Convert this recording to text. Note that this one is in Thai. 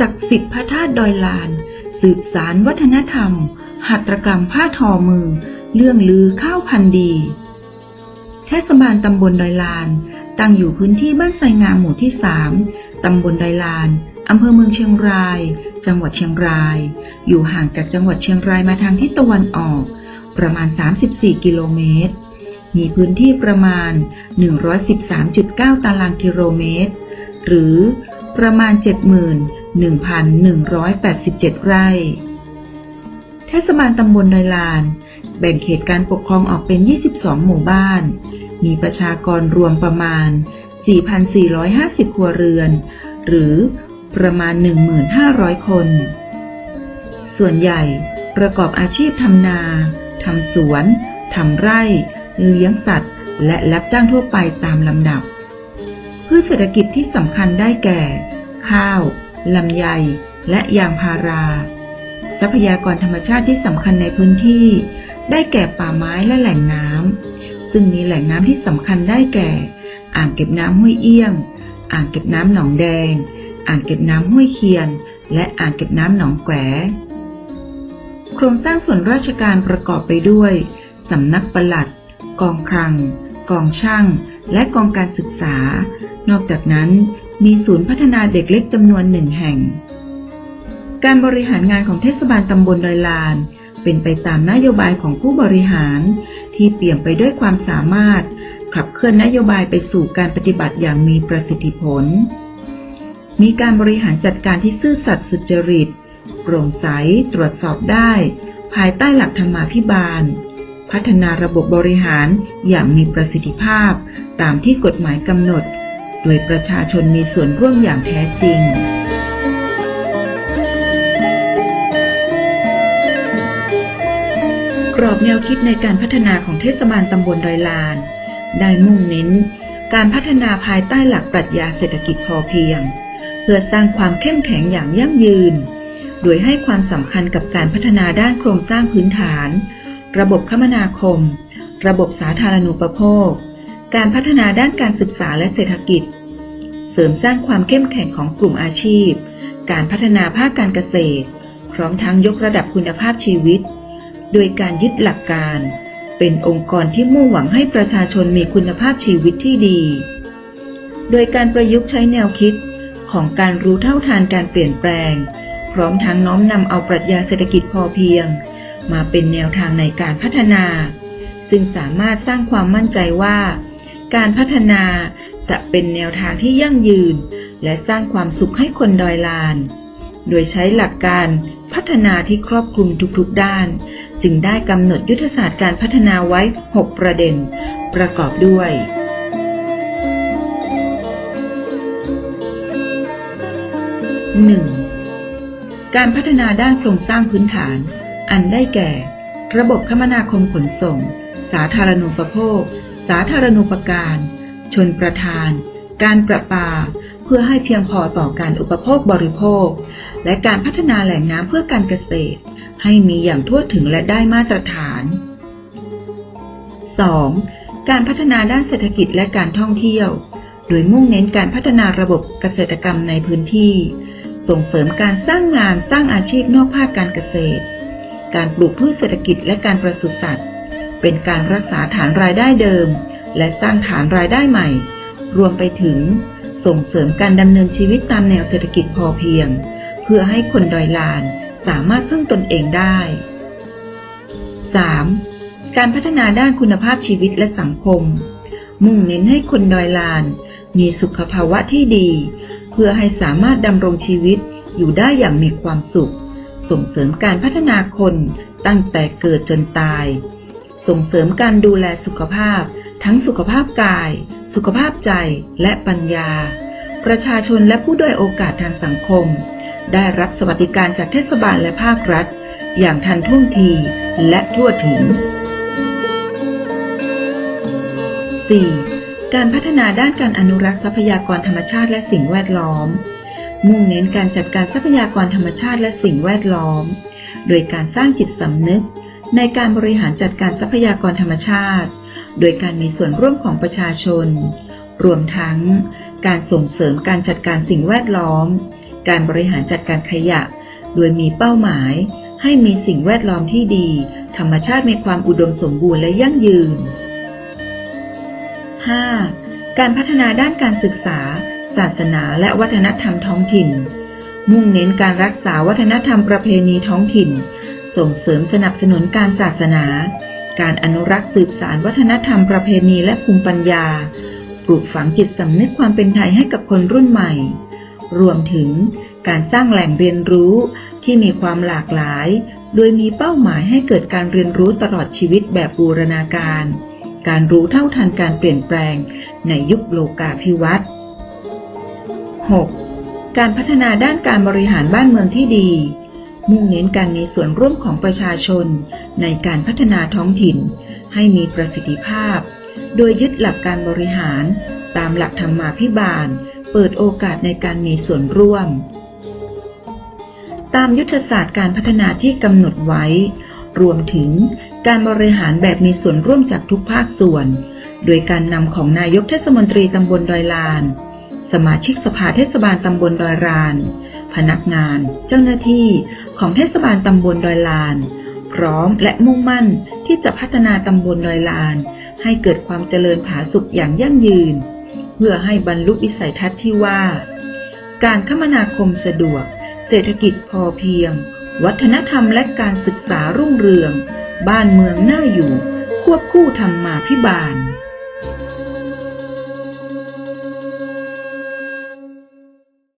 ศักดิ์สิทธิ์พระธาตุดอยลาน สืบสารวัฒนธรรม หัตถกรรมผ้าทอมือ เรื่องลือข้าวพันธุ์ดี เทศบาลตำบลดอยลาน ตั้งอยู่พื้นที่บ้านไซงามหมู่ที่3ตำบลดอยลานอำเภอเมืองเชียงราย จังหวัดเชียงราย อยู่ห่างจากจังหวัดเชียงรายมาทางทิศตะวันออก ประมาณ 34 กิโลเมตร มีพื้นที่ประมาณ 113.9 ตารางกิโลเมตร หรือประมาณ 70,000 1,187 ไร่ เทศบาลตำบลดอยลาน แบ่งเขตการปกครองออกเป็น 22 หมู่บ้าน มีประชากรรวมประมาณ 4,450 ครัวเรือน หรือประมาณ 1,500 คน ส่วนใหญ่ประกอบอาชีพทำนา ทำสวน ทำไร่ เลี้ยงสัตว์ และรับจ้างทั่วไปตามลำดับ พืชเศรษฐกิจที่สำคัญได้แก่ ข้าว ลำไย และยางพารา ทรัพยากรธรรมชาติที่สำคัญในพื้นที่ ได้แก่ป่าไม้และแหล่งน้ำซึ่งมีแหล่งน้ำที่สำคัญได้แก่ อ่างเก็บน้ำห้วยเอี้ยง อ่างเก็บน้ำหนองแดง อ่างเก็บน้ำห้วยเคียน และอ่างเก็บน้ำหนองแกวโครงสร้างส่วนราชการประกอบไปด้วยสำนักปลัด กองคลัง กองช่าง และกองการศึกษา นอกจากนั้น มีศูนย์พัฒนาเด็กเล็กจำนวนหนึ่งแห่ง การบริหารงานของเทศบาลตำบลดอยลาน เป็นไปตามนโยบายของผู้บริหาร ที่เปี่ยมไปด้วยความสามารถ ขับเคลื่อนนโยบายไปสู่การปฏิบัติอย่างมีประสิทธิผล มีการบริหารจัดการที่ซื่อสัตย์สุจริตโปร่งใสตรวจสอบได้ ภายใต้หลักธรรมาภิบาล พัฒนาระบบบริหารอย่างมีประสิทธิภาพ ตามที่กฎหมายกำหนด โดยประชาชนมีส่วนร่วมอย่างแท้จริง กรอบแนวคิดในการพัฒนาของเทศบาลตำบลดอยลาน ได้มุ่งเน้น การพัฒนาภายใต้หลักปรัชญาเศรษฐกิจพอเพียง เพื่อสร้างความเข้มแข็งอย่างยั่งยืน โดยให้ความสำคัญกับการพัฒนาด้านโครงสร้างพื้นฐาน ระบบคมนาคม ระบบสาธารณูปโภค การพัฒนาด้านการศึกษาและเศรษฐกิจ เสริมสร้างความเข้มแข็งของกลุ่มอาชีพ การพัฒนาภาคการเกษตร พร้อมทั้งยกระดับคุณภาพชีวิต โดยการยึดหลักการ เป็นองค์กรที่มุ่งหวังให้ประชาชนมีคุณภาพชีวิตที่ดี โดยการประยุกต์ใช้แนวคิดของการรู้เท่าทานการเปลี่ยนแปลง พร้อมทั้งน้อมนำเอาปรัชญาเศรษฐกิจพอเพียง มาเป็นแนวทางในการพัฒนา ซึ่งสามารถสร้างความมั่นใจว่า การพัฒนาจะเป็นแนวทางที่ยั่งยืน และสร้างความสุขให้คนดอยลาน โดยใช้หลักการพัฒนาที่ครอบคลุมทุกๆด้าน จึงได้กำหนดยุทธศาสตร์การพัฒนาไว้ 6 ประเด็น ประกอบด้วย 1. การพัฒนาด้านโครงสร้างพื้นฐาน อันได้แก่ ระบบคมนาคมขนส่ง สาธารณูปโภค สาธารณูปการ ชนประทาน การประปา เพื่อให้เพียงพอต่อการอุปโภคบริโภค และการพัฒนาแหล่งน้ำเพื่อการเกษตร ให้มีอย่างทั่วถึงและได้มาตรฐาน 2. การพัฒนาด้านเศรษฐกิจและการท่องเที่ยว โดยมุ่งเน้นการพัฒนาระบบเกษตรกรรมในพื้นที่ ส่งเสริมการสร้างงานสร้างอาชีพนอกภาคการเกษตร การปลูกพืชเศรษฐกิจและการประสุสัตว์ เป็นการรักษาฐานรายได้เดิม และสร้างฐานรายได้ใหม่ รวมไปถึง ส่งเสริมการดำเนินชีวิตตามแนวเศรษฐกิจพอเพียง เพื่อให้คนดอยลานสามารถพึ่งตนเองได้ 3. การพัฒนาด้านคุณภาพชีวิตและสังคม มุ่งเน้นให้คนดอยลาน มีสุขภาวะที่ดี เพื่อให้สามารถดำรงชีวิตอยู่ได้อย่างมีความสุข ส่งเสริมการพัฒนาคนตั้งแต่เกิดจนตาย ส่งเสริมการดูแลสุขภาพ ทั้งสุขภาพกาย สุขภาพใจและปัญญา ประชาชนและผู้ด้อยโอกาสทางสังคม ได้รับสวัสดิการจากเทศบาลและภาครัฐ อย่างทันท่วงทีและทั่วถึง 4. การพัฒนาด้านการอนุรักษ์ทรัพยากรธรรมชาติและสิ่งแวดล้อม มุ่งเน้นการจัดการทรัพยากรธรรมชาติและสิ่งแวดล้อม โดยการสร้างจิตสำนึก ในการบริหารจัดการทรัพยากรธรรมชาติ โดยการมีส่วนร่วมของประชาชน รวมทั้งการส่งเสริมการจัดการสิ่งแวดล้อม การบริหารจัดการขยะ โดยมีเป้าหมาย ให้มีสิ่งแวดล้อมที่ดี ธรรมชาติมีความอุดมสมบูรณ์และยั่งยืน 5. การพัฒนาด้านการศึกษา ศาสนาและวัฒนธรรมท้องถิ่น มุ่งเน้นการรักษาวัฒนธรรมประเพณีท้องถิ่น ส่งเสริมสนับสนุนการศาสนา การอนุรักษ์สืบสานวัฒนธรรมประเพณีและภูมิปัญญา ปลูกฝังจิตสำนึกความเป็นไทยให้กับคนรุ่นใหม่ รวมถึงการสร้างแหล่งเรียนรู้ที่มีความหลากหลาย โดยมีเป้าหมายให้เกิดการเรียนรู้ตลอดชีวิตแบบบูรณาการ การรู้เท่าทันการเปลี่ยนแปลงในยุคโลกาภิวัตน์ 6. การพัฒนาด้านการบริหารบ้านเมืองที่ดี มุ่งเน้นการมีส่วนร่วมของประชาชน ในการพัฒนาท้องถิ่น ให้มีประสิทธิภาพ โดยยึดหลักการบริหาร ตามหลักธรรมาภิบาล เปิดโอกาสในการมีส่วนร่วม ตามยุทธศาสตร์การพัฒนาที่กำหนดไว้ รวมถึงการบริหารแบบมีส่วนร่วมจากทุกภาคส่วน โดยการนำของนายกเทศมนตรีตำบลดอยลาน สมาชิกสภาเทศบาลตำบลดอยลาน พนักงาน เจ้าหน้าที่ ของเทศบาลตำบลดอยลาน พร้อมและมุ่งมั่นที่จะพัฒนาตำบลดอยลาน ให้เกิดความเจริญผาสุกอย่างยั่งยืน เพื่อให้บรรลุวิสัยทัศน์ที่ว่า การคมนาคมสะดวก เศรษฐกิจพอเพียง วัฒนธรรมและการศึกษารุ่งเรือง บ้านเมืองน่าอยู่ ควบคู่ธรรมาภิบาล